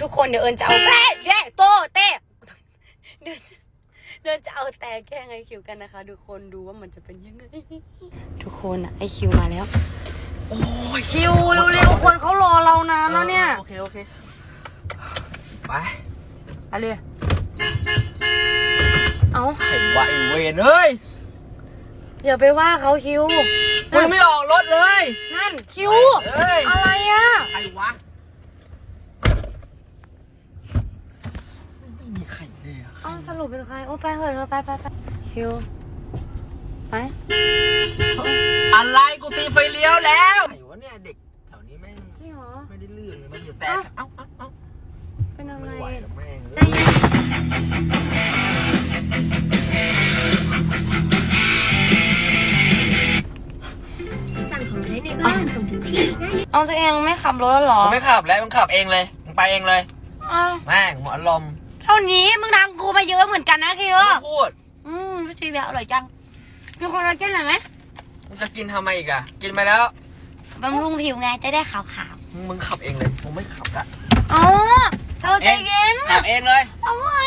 ทุกคนเดี๋ยวเอิญจะเอาแต่แย่โตเต้เดินเดินจะเอาแต่แกล้งไอคิวกันนะคะ ทุกคนดูว่ามันจะเป็นยังไง ทุกคนอะไอคิวมาแล้ว โอ้ยคิวเร็วๆคนเขารอเรานานแล้วเนี่ย โอเคโอเคไปไปเลยเอาไอ้วะไอ้เวนเฮ้ยอย่าไปว่าเขาคิวมึงไม่ออกรถเลย นั่นคิวเฮ้ย อะไรอะ ใครวะ ไม่มีใครเลยอะเอาสรุปเป็นใคร โอ้ไปเถอะเธอไปไปไปคิวไปอะไรกูตีไฟเลี้ยวแล้วไอ้วะเนี่ยเด็กแถวนี้แม่งนี่หรอ ไม่ได้เรื่องเลยมันอยู่แต่เอ้าเอ้าเอ้าเอ้าเป็นอะไรไม่ไหวแล้วแม่งใจเย็นสั่งของใช้ในบ้านส่งถึงที่ง่ายเอาตัวเองไม่ขับรถแล้วเหรอมึงไม่ขับแล้วมึงขับเองเลยมึงไปเองเลยอ้าวแม่งหมดอารมณ์เท่านี้มึงดังกูมาเยอะเหมือนกันนะคิวไม่พูด อืมพี่จีแบบอร่อยจังมีคนรักแก้หน่อยไหมมึงจะกินทำไมอีกอะกินไปแล้วบำรุงผิวไงจะได้ขาวมึงมึงขับเองเลยมึงไม่ขับอะๆอ๋อเธอใจเย็นขับเองเลยเอาไว้